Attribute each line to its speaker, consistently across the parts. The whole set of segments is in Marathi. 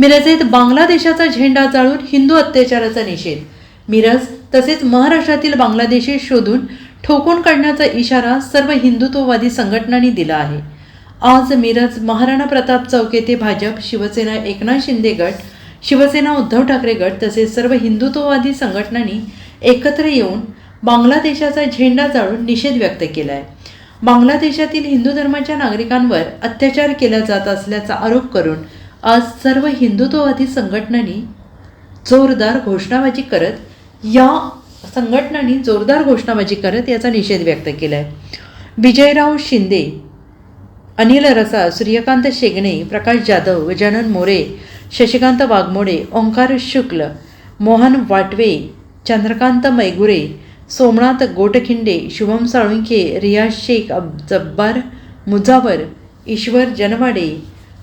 Speaker 1: मिरजेत बांगलादेशाचा झेंडा जाळून हिंदू अत्याचाराचा निषेध. मिरज तसेच महाराष्ट्रातील बांगलादेशी शोधून ठोकून काढण्याचा इशारा सर्व हिंदुत्ववादी संघटनांनी दिला आहे. आज मिरज महाराणा प्रताप चौक येथे भाजप शिवसेना एकनाथ शिंदे गट शिवसेना उद्धव ठाकरे गट तसेच सर्व हिंदुत्ववादी संघटनांनी एकत्र येऊन बांगलादेशाचा झेंडा जाळून निषेध व्यक्त केला आहे बांगलादेशातील हिंदू धर्माच्या नागरिकांवर अत्याचार केला जात असल्याचा आरोप करून आज सर्व हिंदुत्ववादी संघटनांनी जोरदार घोषणाबाजी करत या संघटनांनी जोरदार घोषणाबाजी करत याचा निषेध व्यक्त केला आहे विजयराव शिंदे अनिल रसा सूर्यकांत शेगणे प्रकाश जाधव गजानन मोरे शशिकांत वाघमोडे ओंकार शुक्ल मोहन वाटवे चंद्रकांत मैगुरे सोमनाथ गोटखिंडे शुभम साळुंखे रियाज शेख अब जब्बार मुजावर ईश्वर जनवाडे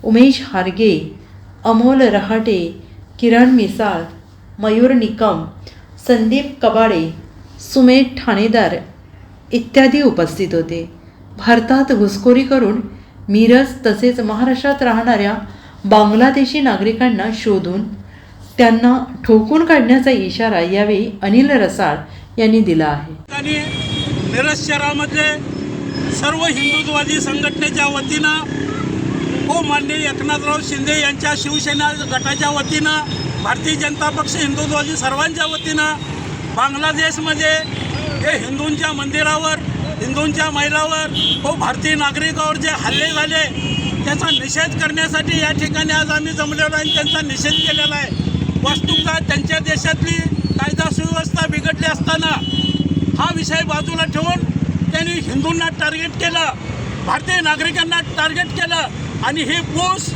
Speaker 1: उमेश हारगे अमोल रहाटे किरण मिसाळ मयूर निकम संदीप कबाडे सुमेध ठाणेदार इत्यादी उपस्थित होते. भारतात घुसखोरी करून मिरज तसेच महाराष्ट्रात राहणाऱ्या बांगलादेशी नागरिकांना शोधून त्यांना ठोकून काढण्याचा इशारा यावेळी अनिल रसाळ यांनी दिला आहे.
Speaker 2: मिरज शहरामध्ये सर्व हिंदुत्ववादी संघटनेच्या वतीनं हो मान्य एकनाथराव शिंदे यांच्या शिवसेना गटाच्या वतीनं भारतीय जनता पक्ष हिंदुत्वाची सर्वांच्या वतीनं बांगलादेशमध्ये हे हिंदूंच्या मंदिरावर हिंदूंच्या महिलावर हो भारतीय नागरिकावर जे हल्ले झाले त्याचा निषेध करण्यासाठी या ठिकाणी आज आम्ही जमलेलो आहे आणि त्यांचा निषेध केलेला आहे. वस्तुतः त्यांच्या देशातली कायदा सुव्यवस्था बिघडली असताना हा विषय बाजूला ठेवून त्यांनी हिंदूंना टार्गेट केलं भारतीय नागरिकांना टार्गेट केलं. आणि हे बोस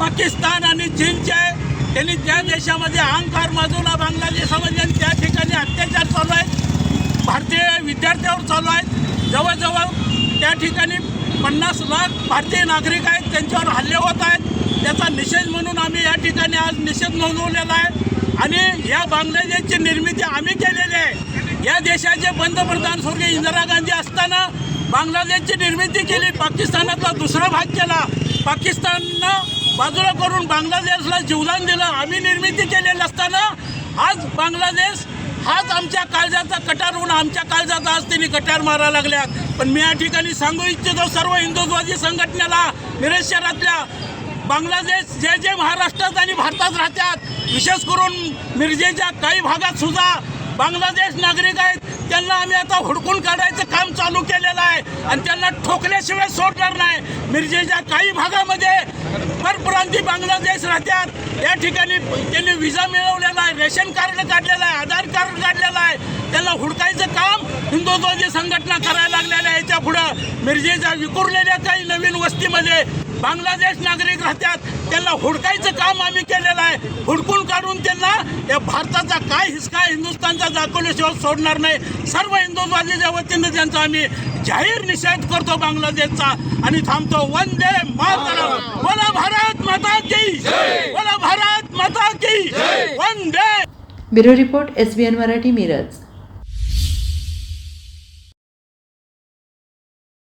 Speaker 2: पाकिस्तान आणि चीनचे आहे त्यांनी त्या देशामध्ये अहंकार माजवला बांगलादेशामध्ये आणि त्या ठिकाणी अत्याचार चालू आहेत भारतीय विद्यार्थ्यावर चालू आहेत जवळजवळ त्या ठिकाणी पन्नास लाख भारतीय नागरिक आहेत त्यांच्यावर हल्ले होत आहेत. त्याचा निषेध म्हणून आम्ही या ठिकाणी आज निषेध नोंदवलेला आहे. आणि या बांगलादेशची निर्मिती आम्ही केलेली आहे. या देशाचे पंतप्रधान स्वर्गीय इंदिरा गांधी असताना बांगलादेशची निर्मिती केली पाकिस्तानातला दुसरा भाग केला. पाकिस्ताननं बाजूला करून बांगलादेशला जीवदान दिलं. आम्ही निर्मिती केलेली असताना आज बांगलादेश हाच आमच्या काळजाचा कटार होऊन आमच्या काळजाचा आज त्यांनी कटार मारायला लागल्यात पण मी या ठिकाणी सांगू इच्छितो सर्व हिंदुत्ववादी संघटनेला मिरज शहरातल्या बांगलादेश जे जे महाराष्ट्रात आणि भारतात राहतात विशेष करून मिरजेच्या काही भागात सुद्धा बांगलादेश नागरिक आहेत. त्यांना आम्ही आता हुडकून काढायचं चालू केलेला आहे आणि त्यांना ठोकल्याशिवाय सोडणार नाही. मिरजेच्या काही भागामध्ये परप्रांती बांगलादेश राहतात या ठिकाणी त्यांनी विजा मिळवलेला आहे रेशन कार्ड काढलेलं आहे आधार कार्ड काढलेलं आहे. त्यांना हुडकायचं काम हिंदुत्वाची संघटना करायला लागलेल्या याच्या पुढं मिरजेच्या विखुरलेल्या काही नवीन वस्तीमध्ये बांगलादेश नागरिक राहतात. त्यांना हुडकायचं काम आम्ही केलेलं आहे. हुडकून काढून त्यांना या भारताचा काय हिसका हिंदुस्थानचा दाखवल्याशिवाय सोडणार नाही. सर्व हिंदुत्वादीच्या वतीनं त्यांचा आम्ही जाहीर निषेध करतो बांगलादेशचा. आणि थांबतो. वंदे मातरम. बोला भारत माता की बोला भारत माता की Vande.
Speaker 1: Bureau report S B N Marathi Miraj.